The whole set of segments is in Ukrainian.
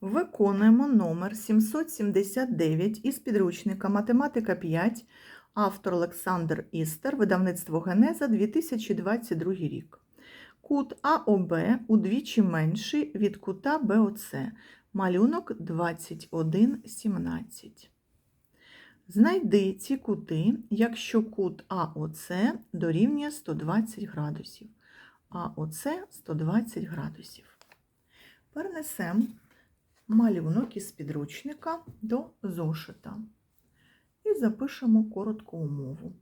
Виконуємо номер 779 із підручника Математика 5, автор Олександр Істер, видавництво Генеза 2022 рік. Кут АОБ удвічі менший від кута БОЦ. Малюнок 2117. Знайди ці кути, якщо кут АОЦ дорівнює 120 градусів. АОЦ 120 градусів. Перенесемо малюнок із підручника до зошита. І запишемо коротку умову.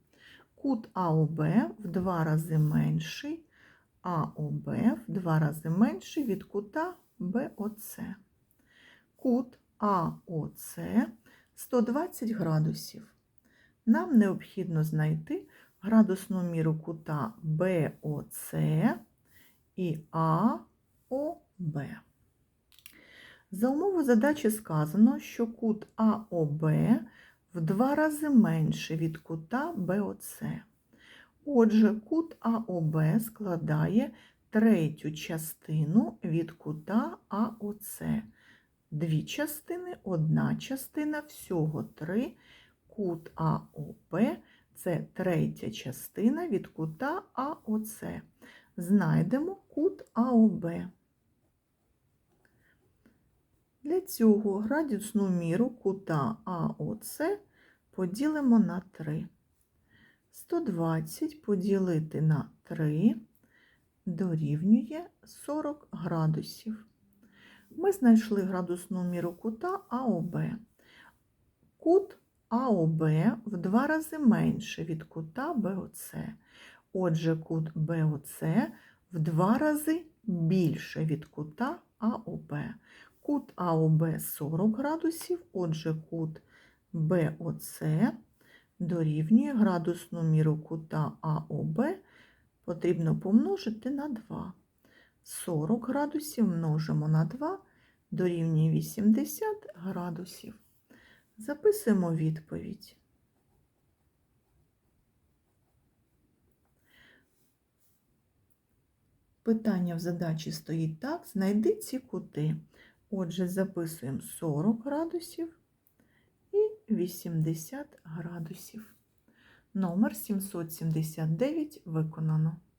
Кут АОБ в два рази менший, АОБ в два рази менший від кута БОЦ. Кут АОЦ 120 градусів. Нам необхідно знайти градусну міру кута БОЦ і АОБ. За умови задачі сказано, що кут АОБ в два рази менше від кута БОЦ. Отже, кут АОБ складає третю частину від кута АОЦ. Дві частини, одна частина, всього три. Кут АОБ це третя частина від кута АОЦ. Знайдемо кут АОБ. Для цього градусну міру кута АОЦ поділимо на 3. 120 поділити на 3 дорівнює 40 градусів. Ми знайшли градусну міру кута АОБ. Кут АОБ в два рази менше від кута БОЦ. Отже, кут БОЦ в два рази більше від кута АОБ. Кут АОБ 40 градусів, отже, кут БОЦ дорівнює градусну міру кута АОБ потрібно помножити на 2. 40 градусів множимо на 2 дорівнює 80 градусів. Записуємо відповідь. Питання в задачі стоїть так: знайди ці кути. Отже, записуємо 40 градусів і 80 градусів. Номер 779 виконано.